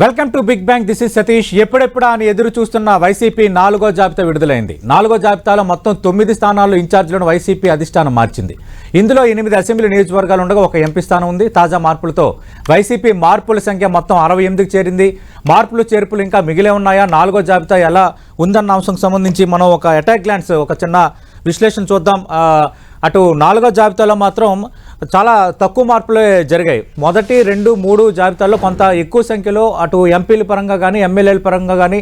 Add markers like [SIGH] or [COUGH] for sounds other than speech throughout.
Welcome to big bank this is Satish. ఎప్పుడెప్పుడా అని ఎదురు చూస్తున్న వైసీపీ నాలుగో జాబితా విడుదలైంది. నాలుగో జాబితాలో మొత్తం తొమ్మిది స్థానాల్లో ఇన్ఛార్జీలను వైసీపీ అధిష్టానం మార్చింది. ఇందులో ఎనిమిది అసెంబ్లీ నియోజకవర్గాలు ఉండగా ఒక ఎంపీ స్థానం ఉంది. తాజా మార్పులతో వైసీపీ మార్పుల సంఖ్య మొత్తం అరవై ఎనిమిదికి చేరింది. మార్పులు చేర్పులు ఇంకా మిగిలే ఉన్నాయా? నాలుగో జాబితా ఎలా ఉందన్న అంశం సంబంధించి మనం ఒక అటాక్ గ్లాన్స్ ఒక చిన్న విశ్లేషణ చూద్దాం. అటు నాలుగో జాబితాలో మాత్రం చాలా తక్కువ మార్పులే జరిగాయి. మొదటి రెండు మూడు జాబితాల్లో కొంత ఎక్కువ సంఖ్యలో అటు ఎంపీల పరంగా కానీ ఎమ్మెల్యేల పరంగా కానీ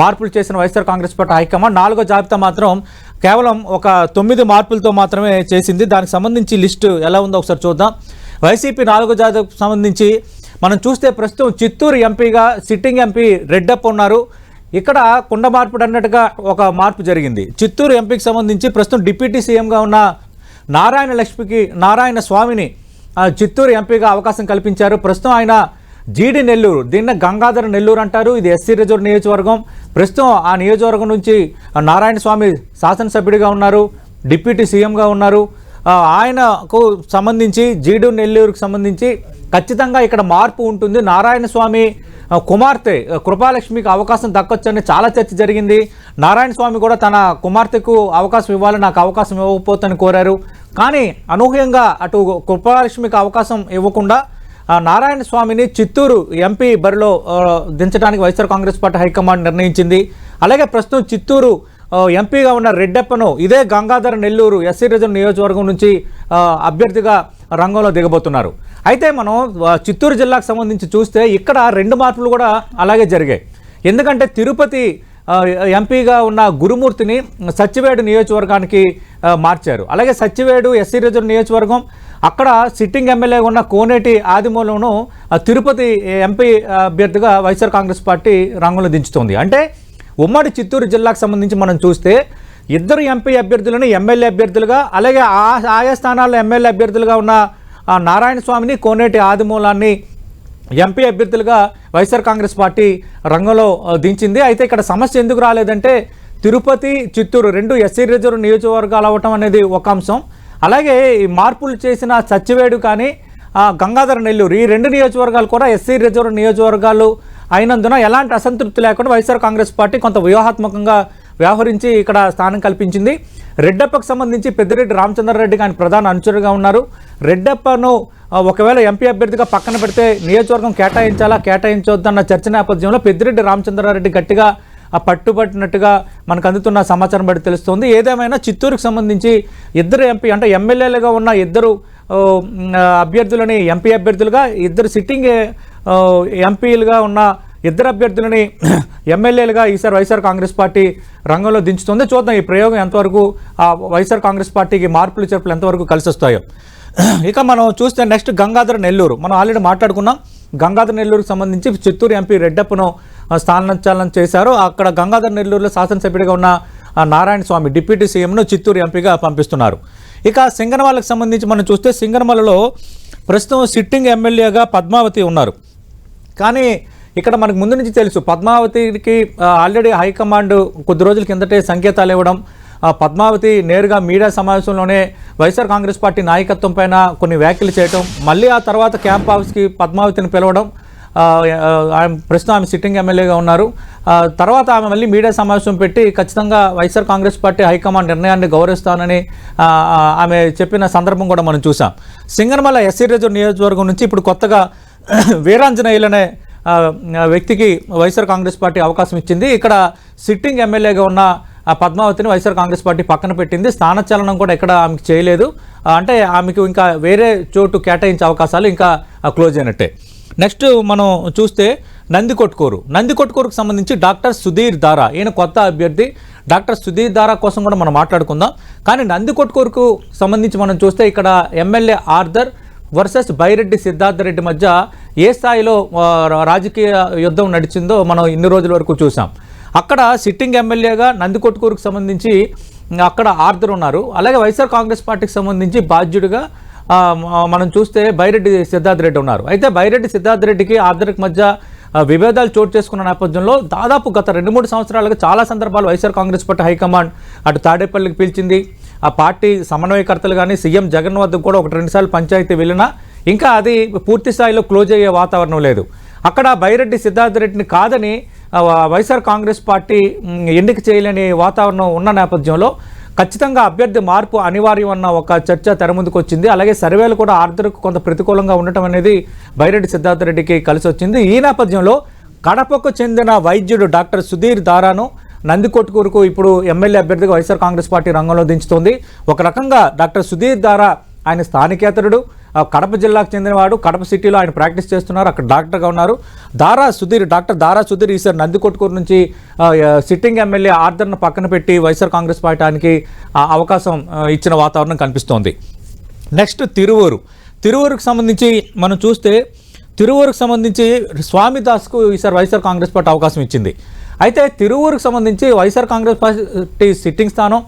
మార్పులు చేసిన వైఎస్ఆర్ కాంగ్రెస్ పార్టీ హైకమాండ్ నాలుగో జాబితా మాత్రం కేవలం ఒక తొమ్మిది మార్పులతో మాత్రమే చేసింది. దానికి సంబంధించి లిస్టు ఎలా ఉందో ఒకసారి చూద్దాం. వైసీపీ నాలుగో జాబితాకు సంబంధించి మనం చూస్తే ప్రస్తుతం చిత్తూరు ఎంపీగా సిట్టింగ్ ఎంపీ రెడ్డప్ప ఉన్నారు. ఇక్కడ కుండ మార్పుడు అన్నట్టుగా ఒక మార్పు జరిగింది. చిత్తూరు ఎంపీకి సంబంధించి ప్రస్తుతం డిప్యూటీ సీఎంగా ఉన్న నారాయణ లక్ష్మికి నారాయణ స్వామిని చిత్తూరు ఎంపీగా అవకాశం కల్పించారు. ప్రస్తుతం ఆయన జీడి నెల్లూరు దీన్ని గంగాధర నెల్లూరు అంటారు. ఇది ఎస్సీ రిజర్వ్ నియోజకవర్గం. ప్రస్తుతం ఆ నియోజకవర్గం నుంచి నారాయణ స్వామి శాసనసభ్యుడిగా ఉన్నారు డిప్యూటీ సీఎంగా ఉన్నారు. ఆయనకు సంబంధించి జీడు నెల్లూరుకు సంబంధించి ఖచ్చితంగా ఇక్కడ మార్పు ఉంటుంది. నారాయణ స్వామి కుమార్తె కృపాలక్ష్మికి అవకాశం దక్కొచ్చని చాలా చర్చ జరిగింది. నారాయణ స్వామి కూడా తన కుమార్తెకు అవకాశం ఇవ్వాలి నాకు అవకాశం ఇవ్వకపోతని కోరారు. కానీ అనూహ్యంగా అటు కృపాలక్ష్మికి అవకాశం ఇవ్వకుండా నారాయణ స్వామిని చిత్తూరు ఎంపీ బరిలో దించడానికి వైఎస్ఆర్ కాంగ్రెస్ పార్టీ హైకమాండ్ నిర్ణయించింది. అలాగే ప్రస్తుతం చిత్తూరు ఎంపీగా ఉన్న రెడ్డప్పను ఇదే గంగాధర నెల్లూరు ఎస్సీ రిజర్వ్ నియోజకవర్గం నుంచి అభ్యర్థిగా రంగంలో దిగబోతున్నారు. అయితే మనం చిత్తూరు జిల్లాకు సంబంధించి చూస్తే ఇక్కడ రెండు మార్పులు కూడా అలాగే జరిగాయి. ఎందుకంటే తిరుపతి ఎంపీగా ఉన్న గురుమూర్తిని సచ్చివేడు నియోజకవర్గానికి మార్చారు. అలాగే సత్యవేడు ఎస్సీ రిజర్వ్ నియోజకవర్గం అక్కడ సిట్టింగ్ ఎమ్మెల్యే ఉన్న కోనేటి ఆదిమూలంను తిరుపతి ఎంపీ అభ్యర్థిగా వైఎస్ఆర్ కాంగ్రెస్ పార్టీ రంగంలో దించుతోంది. అంటే ఉమ్మడి చిత్తూరు జిల్లాకు సంబంధించి మనం చూస్తే ఇద్దరు ఎంపీ అభ్యర్థులను ఎమ్మెల్యే అభ్యర్థులుగా అలాగే ఆ ఆయా స్థానాల్లో ఎమ్మెల్యే అభ్యర్థులుగా ఉన్న ఆ నారాయణ స్వామిని కోనేటి ఆదిమూలాన్ని ఎంపీ అభ్యర్థులుగా వైఎస్ఆర్ కాంగ్రెస్ పార్టీ రంగంలో దించింది. అయితే ఇక్కడ సమస్య ఎందుకు రాలేదంటే తిరుపతి చిత్తూరు రెండు ఎస్సీ రిజర్వ్ నియోజకవర్గాలు అవ్వటం అనేది ఒక అంశం. అలాగే ఈ మార్పులు చేసిన సచ్చివేడు కానీ గంగాధర నెల్లూరు ఈ రెండు నియోజకవర్గాలు కూడా ఎస్సీ రిజర్వ్ నియోజకవర్గాలు అయినందున ఎలాంటి అసంతృప్తి లేకుండా వైఎస్ఆర్ కాంగ్రెస్ పార్టీ కొంత వ్యూహాత్మకంగా వ్యవహరించి ఇక్కడ స్థానం కల్పించింది. రెడ్డప్పకు సంబంధించి పెద్దిరెడ్డి రామచంద్రారెడ్డి కానీ ప్రధాన అనుచరుగా ఉన్నారు. రెడ్డప్పను ఒకవేళ ఎంపీ అభ్యర్థిగా పక్కన పెడితే నియోజకవర్గం కేటాయించాలా కేటాయించొద్దన్న చర్చ నేపథ్యంలో పెద్దిరెడ్డి రామచంద్రారెడ్డి గట్టిగా పట్టుబట్టినట్టుగా మనకు అందుతున్న సమాచారం బట్టి తెలుస్తుంది. ఏదేమైనా చిత్తూరుకు సంబంధించి ఇద్దరు ఎంపీ అంటే ఎమ్మెల్యేలుగా ఉన్న ఇద్దరు అభ్యర్థులని ఎంపీ అభ్యర్థులుగా ఇద్దరు సిట్టింగ్ ఎంపీలుగా ఉన్న ఇద్దరు అభ్యర్థులని [CLEARS THROAT] ఎమ్మెల్యేలుగా ఈసారి వైఎస్ఆర్ కాంగ్రెస్ పార్టీ రంగంలో దించుతుంది. చూద్దాం ఈ ప్రయోగం ఎంతవరకు ఆ వైఎస్ఆర్ కాంగ్రెస్ పార్టీకి మార్పులు చేర్పులు ఎంతవరకు కలిసి వస్తాయో [CLEARS THROAT] ఇక మనం చూస్తే నెక్స్ట్ గంగాధర నెల్లూరు. మనం ఆల్రెడీ మాట్లాడుకున్నాం. గంగాధర నెల్లూరుకు సంబంధించి చిత్తూరు ఎంపీ రెడ్డప్పను స్థానచలనం చేశారు అక్కడ గంగాధర్ నెల్లూరులో శాసనసభ్యుడిగా ఉన్న నారాయణ స్వామి డిప్యూటీ సీఎంను చిత్తూరు ఎంపీగా పంపిస్తున్నారు. ఇక సింగనమాలకు సంబంధించి మనం చూస్తే సింగనమలలో ప్రస్తుతం సిట్టింగ్ ఎమ్మెల్యేగా పద్మావతి ఉన్నారు. కానీ ఇక్కడ మనకు ముందు నుంచి తెలుసు పద్మావతికి ఆల్రెడీ హైకమాండ్ కొద్ది రోజుల కిందటే సంకేతాలు ఇవ్వడం ఆ, పద్మావతి నేరుగా మీడియా సమావేశంలోనే వైఎస్ఆర్ కాంగ్రెస్ పార్టీ నాయకత్వం పైన కొన్ని వ్యాఖ్యలు చేయటం మళ్ళీ ఆ తర్వాత క్యాంప్ హౌస్కి పద్మావతిని పిలవడం ప్రస్తుతం ఆమె సిట్టింగ్ ఎమ్మెల్యేగా ఉన్నారు. తర్వాత ఆమె మళ్ళీ మీడియా సమావేశం పెట్టి ఖచ్చితంగా వైఎస్ఆర్ కాంగ్రెస్ పార్టీ హైకమాండ్ నిర్ణయాన్ని గౌరవిస్తానని ఆమె చెప్పిన సందర్భం కూడా మనం చూసాం సింగనమల ఎస్సీ రిజర్వ్ నియోజకవర్గం నుంచి ఇప్పుడు కొత్తగా [CLEARS THROAT] వీరాంజనేయులనే వ్యక్తికి వైఎస్ఆర్ కాంగ్రెస్ పార్టీ అవకాశం ఇచ్చింది. ఇక్కడ సిట్టింగ్ ఎమ్మెల్యేగా ఉన్న పద్మావతిని వైఎస్ఆర్ కాంగ్రెస్ పార్టీ పక్కన పెట్టింది. స్థానచలనం కూడా ఎక్కడ ఆమెకు చేయలేదు. అంటే ఆమెకు ఇంకా వేరే చోటు కేటాయించే అవకాశాలు ఇంకా క్లోజ్ అయినట్టే. నెక్స్ట్ మనం చూస్తే నంది కొట్కూరు నంది కొట్కూరుకు సంబంధించి డాక్టర్ సుధీర్ దారా ఈయన కొత్త అభ్యర్థి. డాక్టర్ సుధీర్ దారా కోసం కూడా మనం మాట్లాడుకుందాం. కానీ నంది కొట్కూరుకు సంబంధించి మనం చూస్తే ఇక్కడ MLA Arthur versus Byreddy Siddhartha Reddy మధ్య ఏ స్థాయిలో రాజకీయ యుద్ధం నడిచిందో మనం ఇన్ని రోజుల వరకు చూసాం అక్కడ సిట్టింగ్ ఎమ్మెల్యేగా నందికొట్కూరుకు సంబంధించి అక్కడ ఆర్థర్ ఉన్నారు. అలాగే వైఎస్ఆర్ కాంగ్రెస్ పార్టీకి సంబంధించి బాధ్యుడిగా మనం చూస్తే బైరెడ్డి సిద్ధార్థ రెడ్డి ఉన్నారు. అయితే బైరెడ్డి సిద్ధార్థ రెడ్డికి ఆర్దర్కి మధ్య విభేదాలు చోటు చేసుకున్న నేపథ్యంలో దాదాపు గత రెండు మూడు సంవత్సరాలుగా చాలా సందర్భాలు వైఎస్ఆర్ కాంగ్రెస్ పార్టీ హైకమాండ్ అటు తాడేపల్లికి పిలిచింది. ఆ పార్టీ సమన్వయకర్తలు కానీ సీఎం జగన్ వద్దకు కూడా ఒకటి రెండుసార్లు పంచాయతీ వెళ్ళినా ఇంకా అది పూర్తి స్థాయిలో క్లోజ్ అయ్యే వాతావరణం లేదు. అక్కడ బైరెడ్డి సిద్ధార్థ రెడ్డిని కాదని వైఎస్ఆర్ కాంగ్రెస్ పార్టీ ఎన్నిక చేయలేని వాతావరణం ఉన్న నేపథ్యంలో ఖచ్చితంగా అభ్యర్థి మార్పు అనివార్యం అన్న ఒక చర్చ తెర ముందుకు వచ్చింది. అలాగే సర్వేలు కూడా ఆర్థిక కొంత ప్రతికూలంగా ఉండటం అనేది బైరెడ్డి సిద్ధార్థ రెడ్డికి కలిసి వచ్చింది. ఈ నేపథ్యంలో కడపకు చెందిన వైద్యుడు డాక్టర్ సుధీర్ దారాను నందికొట్కూరుకు ఇప్పుడు ఎమ్మెల్యే అభ్యర్థిగా వైఎస్ఆర్ కాంగ్రెస్ పార్టీ రంగంలో దించుతోంది. ఒక రకంగా డాక్టర్ సుధీర్ దారా ఆయన స్థానికేతరుడు. కడప జిల్లాకు చెందినవాడు కడప సిటీలో ఆయన ప్రాక్టీస్ చేస్తున్నారు అక్కడ డాక్టర్గా ఉన్నారు. దారా సుధీర్ డాక్టర్ దారా సుధీర్ ఈసారి నందికొట్టుకూరు నుంచి సిట్టింగ్ ఎమ్మెల్యే ఆర్దర్ను పక్కన పెట్టి వైఎస్ఆర్ కాంగ్రెస్ పార్టీకి అవకాశం ఇచ్చిన వాతావరణం కనిపిస్తోంది. నెక్స్ట్ తిరువూరు. తిరువూరుకు సంబంధించి మనం చూస్తే తిరువూరుకు సంబంధించి స్వామిదాస్కు ఈసారి వైఎస్ఆర్ కాంగ్రెస్ పార్టీ అవకాశం ఇచ్చింది. అయితే తిరువూరుకు సంబంధించి వైఎస్ఆర్ కాంగ్రెస్ పార్టీ సిట్టింగ్ స్థానం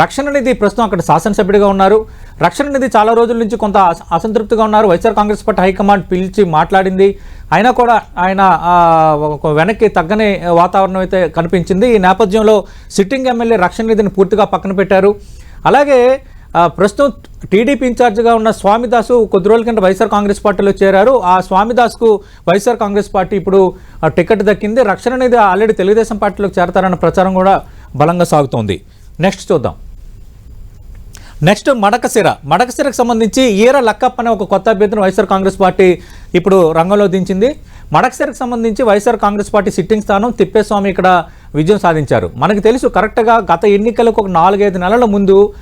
రక్షణ నిధి ప్రస్తుతం అక్కడ శాసనసభ్యుడిగా ఉన్నారు. రక్షణ నిధి చాలా రోజుల నుంచి కొంత అసంతృప్తిగా ఉన్నారు. వైఎస్ఆర్ కాంగ్రెస్ పార్టీ హైకమాండ్ పిలిచి మాట్లాడింది. అయినా కూడా ఆయన ఒక వెనక్కి తగ్గని వాతావరణం అయితే కనిపించింది. ఈ నేపథ్యంలో సిట్టింగ్ ఎమ్మెల్యే రక్షణ నిధిని పూర్తిగా పక్కన పెట్టారు. అలాగే ప్రస్తుతం టీడీపీ ఇన్ఛార్జిగా ఉన్న స్వామిదాసు కొద్ది రోజుల కింద వైఎస్ఆర్ కాంగ్రెస్ పార్టీలో చేరారు. ఆ స్వామిదాస్కు వైఎస్ఆర్ కాంగ్రెస్ పార్టీ ఇప్పుడు టికెట్ దక్కింది. రక్షణ నిధి ఆల్రెడీ తెలుగుదేశం పార్టీలోకి చేరతారన్న ప్రచారం కూడా బలంగా సాగుతోంది. నెక్స్ట్ చూద్దాం. నెక్స్ట్ మడకశిర మడకశిరకు సంబంధించి ఈర లక్కప్ప అనే ఒక కొత్త అభ్యర్థిని వైఎస్ఆర్ కాంగ్రెస్ పార్టీ ఇప్పుడు రంగంలో దించింది. మడకసిరకు సంబంధించి వైఎస్ఆర్ కాంగ్రెస్ పార్టీ సిట్టింగ్ స్థానం తిప్పేస్వామి ఇక్కడ విజయం సాధించారు. మనకు తెలుసు కరెక్ట్గా గత ఎన్నికలకు ఒక నాలుగైదు నెలల ముందు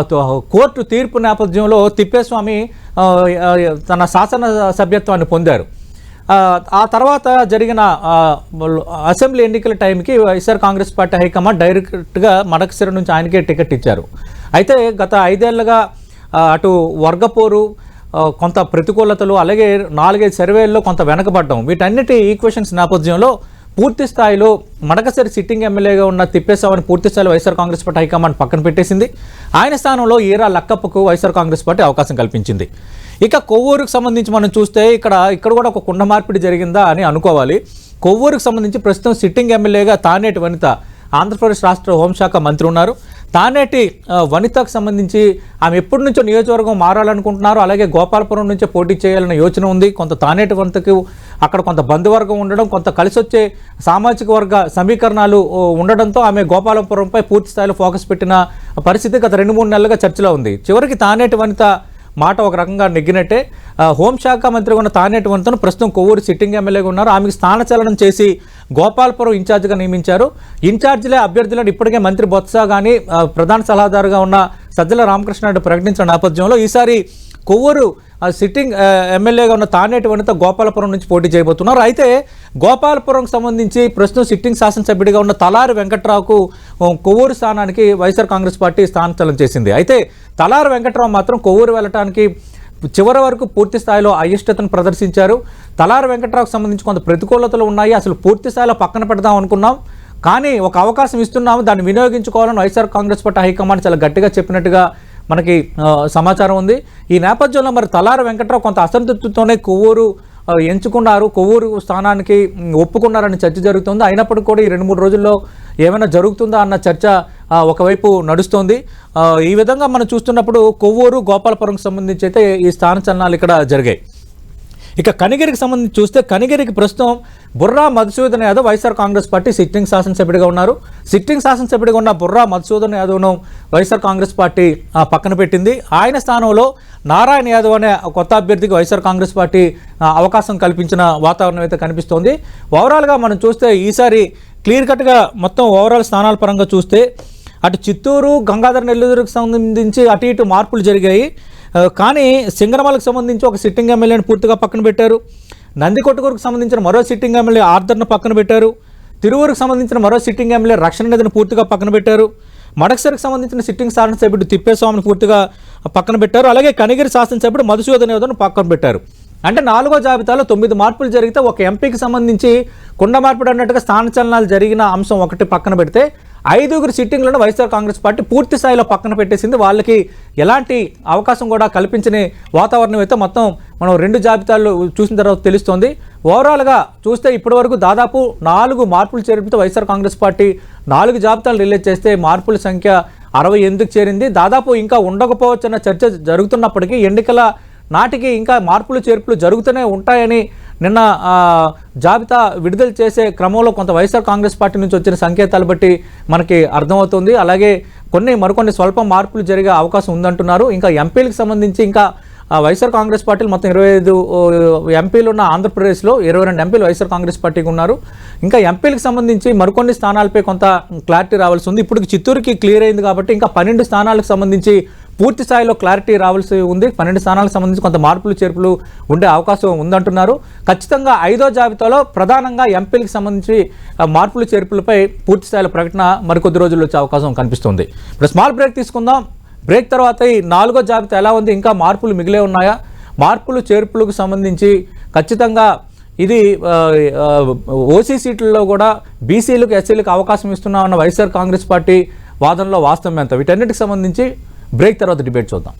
తో- కోర్టు తీర్పు నేపథ్యంలో తిప్పేస్వామి తన శాసన సభ్యత్వాన్ని పొందారు. ఆ, తర్వాత జరిగిన అసెంబ్లీ ఎన్నికల టైంకి వైఎస్ఆర్ కాంగ్రెస్ పార్టీ హైకమాండ్ డైరెక్ట్గా మడకసిర నుంచి ఆయనకే టికెట్ ఇచ్చారు. అయితే గత ఐదేళ్ళుగా అటు వర్గపోరు కొంత ప్రతికూలతలు అలాగే నాలుగైదు సర్వేల్లో కొంత వెనకబడ్డం. వీటన్నిటి ఈక్వేషన్స్ నేపథ్యంలో పూర్తి స్థాయిలో మడకసిరి సిట్టింగ్ ఎమ్మెల్యేగా ఉన్న తిప్పేశామని పూర్తి స్థాయిలో వైఎస్ఆర్ కాంగ్రెస్ పార్టీ హైకమాండ్ పక్కన పెట్టేసింది. ఆయన స్థానంలో ఈరా లక్కప్పకు వైఎస్ఆర్ కాంగ్రెస్ పార్టీ అవకాశం కల్పించింది. ఇక కొవ్వూరుకు సంబంధించి మనం చూస్తే ఇక్కడ ఇక్కడ కూడా ఒక కుండ మార్పిడి జరిగిందా అని అనుకోవాలి. కొవ్వూరుకు సంబంధించి ప్రస్తుతం సిట్టింగ్ ఎమ్మెల్యేగా తానేటి వనిత ఆంధ్రప్రదేశ్ రాష్ట్ర హోంశాఖ మంత్రి ఉన్నారు. తానేటి వనితకు సంబంధించి ఆమె ఎప్పటి నుంచో నియోజకవర్గం మారాలనుకుంటున్నారు. అలాగే గోపాలపురం నుంచే పోటీ చేయాలన్న యోచన ఉంది. కొంత తానేటి వనితకు అక్కడ కొంత బంధువర్గం ఉండడం కొంత కలిసి వచ్చే సామాజిక వర్గ సమీకరణాలు ఉండడంతో ఆమె గోపాలపురంపై పూర్తి స్థాయిలో ఫోకస్ పెట్టిన పరిస్థితి గత రెండు మూడు నెలలుగా చర్చలో ఉంది. చివరికి తానేటి వనిత మాట ఒక రకంగా నెగ్గినట్టే హోంశాఖ మంత్రిగా ఉన్న తానేటి వంతను ప్రస్తుతం కొవ్వూరు సిట్టింగ్ ఎమ్మెల్యేగా ఉన్నారు. ఆమెకు స్థానచలనం చేసి గోపాల్పురం ఇన్ఛార్జిగా నియమించారు. ఇన్ఛార్జిలే అభ్యర్థులను ఇప్పటికే మంత్రి బొత్స కానీ ప్రధాన సలహాదారుగా ఉన్న సజ్జల రామకృష్ణారెడ్డి ప్రకటించిన నేపథ్యంలో ఈసారి కొవ్వూరు సిట్టింగ్ ఎమ్మెల్యేగా ఉన్న తానేటి వనిత గోపాలపురం నుంచి పోటీ చేయబోతున్నారు. అయితే గోపాలపురంకి సంబంధించి ప్రస్తుతం సిట్టింగ్ శాసనసభ్యుడిగా ఉన్న తలారి వెంకట్రావుకు కొవ్వూరు స్థానానికి వైఎస్ఆర్ కాంగ్రెస్ పార్టీ స్థానచలనం చేసింది. అయితే తలారి వెంకట్రావు మాత్రం కొవ్వూరు వెళ్ళటానికి చివరి వరకు పూర్తి స్థాయిలో అయిష్టతను ప్రదర్శించారు. తలారి వెంకట్రావుకు సంబంధించి కొంత ప్రతికూలతలు ఉన్నాయి. అసలు పూర్తి స్థాయిలో పక్కన పెడదాం అనుకున్నాం. కానీ ఒక అవకాశం ఇస్తున్నాము. దాన్ని వినియోగించుకోవాలని వైఎస్ఆర్ కాంగ్రెస్ పార్టీ హైకమాండ్ చాలా గట్టిగా చెప్పినట్టుగా మనకి సమాచారం ఉంది. ఈ నేపథ్యంలో మరి తలారి వెంకట్రావు కొంత అసంతృప్తితోనే కొవ్వూరు ఎంచుకున్నారు. కొవ్వూరు స్థానానికి ఒప్పుకున్నారని చర్చ జరుగుతుంది. అయినప్పటికీ కూడా ఈ రెండు మూడు రోజుల్లో ఏమైనా జరుగుతుందా అన్న చర్చ ఒకవైపు నడుస్తోంది. ఈ విధంగా మనం చూస్తున్నప్పుడు కొవ్వూరు గోపాలపురంకి సంబంధించి అయితే ఈ స్థాన చలనాలు ఇక్కడ జరిగాయి. ఇక కనిగిరికి సంబంధించి చూస్తే కనిగిరికి ప్రస్తుతం Burra Madhusudan Yadav YSR Congress party sitting శాసనసభ్యుడిగా ఉన్నారు. సిట్టింగ్ శాసనసభ్యుడిగా ఉన్న బుర్రా మధుసూదన్ యాదవ్ను వైఎస్ఆర్ కాంగ్రెస్ పార్టీ పక్కన పెట్టింది. ఆయన స్థానంలో నారాయణ యాదవ్ అనే కొత్త అభ్యర్థికి వైఎస్ఆర్ కాంగ్రెస్ పార్టీ అవకాశం కల్పించిన వాతావరణం అయితే కనిపిస్తోంది. ఓవరాల్గా మనం చూస్తే ఈసారి క్లియర్ కట్గా మొత్తం ఓవరాల్ స్థానాల పరంగా చూస్తే అటు చిత్తూరు గంగాధర నెల్లూరుకు సంబంధించి అటు ఇటు మార్పులు జరిగాయి. కానీ సింగరమాలకు సంబంధించి ఒక సిట్టింగ్ ఎమ్మెల్యేని పూర్తిగా పక్కన పెట్టారు. నందికొట్టుకూరుకు సంబంధించిన మరో సిట్టింగ్ ఎమ్మెల్యే ఆర్దర్ను పక్కన పెట్టారు. తిరువూరుకు సంబంధించిన మరో సిట్టింగ్ ఎమ్మెల్యే రక్షణ నిధిని పూర్తిగా పక్కన పెట్టారు. మడకసరికి సంబంధించిన సిట్టింగ్ శాసనసభ్యుడు తిప్పేస్వామిని పూర్తిగా పక్కన పెట్టారు. అలాగే కనిగిరి శాసనసభ్యుడు మధుసూదన్ యాదవ్ను పక్కన పెట్టారు. అంటే నాలుగో జాబితాలో తొమ్మిది మార్పులు జరిగితే ఒక ఎంపీకి సంబంధించి కుండ మార్పిడి అన్నట్టుగా స్థానచలనాలు జరిగిన అంశం ఒకటి పక్కన పెడితే ఐదుగురు సిట్టింగ్లను వైఎస్ఆర్ కాంగ్రెస్ పార్టీ పూర్తి స్థాయిలో పక్కన పెట్టేసింది. వాళ్ళకి ఎలాంటి అవకాశం కూడా కల్పించని వాతావరణం అయితే మొత్తం మనం రెండు జాబితాలు చూసిన తర్వాత తెలుస్తోంది. ఓవరాల్గా చూస్తే ఇప్పటివరకు దాదాపు నాలుగు మార్పులు చేరడంతో వైఎస్ఆర్ కాంగ్రెస్ పార్టీ నాలుగు జాబితాలు రిలీజ్ చేస్తే మార్పుల సంఖ్య అరవై ఎందుకు చేరింది? దాదాపు ఇంకా ఉండకపోవచ్చన్న చర్చ జరుగుతున్నప్పటికీ ఎన్నికల నాటికి ఇంకా మార్పులు చేర్పులు జరుగుతూనే ఉంటాయని నిన్న జాబితా విడుదల చేసే క్రమంలో కొంత వైఎస్ఆర్ కాంగ్రెస్ పార్టీ నుంచి వచ్చిన సంకేతాలు బట్టి మనకి అర్థమవుతుంది. అలాగే కొన్ని మరికొన్ని స్వల్ప మార్పులు జరిగే అవకాశం ఉందంటున్నారు. ఇంకా ఎంపీలకు సంబంధించి ఇంకా ఆ, వైఎస్ఆర్ కాంగ్రెస్ పార్టీలు మొత్తం ఇరవై ఐదు ఎంపీలు ఉన్న ఆంధ్రప్రదేశ్లో ఇరవై రెండు ఎంపీలు వైఎస్ఆర్ కాంగ్రెస్ పార్టీకి ఉన్నారు. ఇంకా ఎంపీలకు సంబంధించి మరికొన్ని స్థానాలపై కొంత క్లారిటీ రావాల్సి ఉంది. ఇప్పుడు చిత్తూరుకి క్లియర్ అయింది కాబట్టి ఇంకా పన్నెండు స్థానాలకు సంబంధించి పూర్తి స్థాయిలో క్లారిటీ రావాల్సి ఉంది. పన్నెండు స్థానాలకు సంబంధించి కొంత మార్పులు చేర్పులు ఉండే అవకాశం ఉందంటున్నారు. ఖచ్చితంగా ఐదో జాబితాలో ప్రధానంగా ఎంపీలకు సంబంధించి మార్పులు చేర్పులపై పూర్తి స్థాయిలో ప్రకటన మరికొద్ది రోజుల్లో వచ్చే అవకాశం కనిపిస్తుంది. ఇప్పుడు స్మాల్ బ్రేక్ తీసుకుందాం. బ్రేక్ తర్వాత ఈ నాలుగో జాబితా ఎలా ఉంది? ఇంకా మార్పులు మిగిలే ఉన్నాయా? మార్పులు చేర్పులకు సంబంధించి ఖచ్చితంగా ఇది ఓసీ సీట్లలో కూడా బీసీలకు ఎస్సీలకు అవకాశం ఇస్తున్నామన్న వైఎస్ఆర్ కాంగ్రెస్ పార్టీ వాదనలో వాస్తవం ఎంత వీటన్నిటికి సంబంధించి బ్రేక్ తర్వాత డిబేట్ చూద్దాం.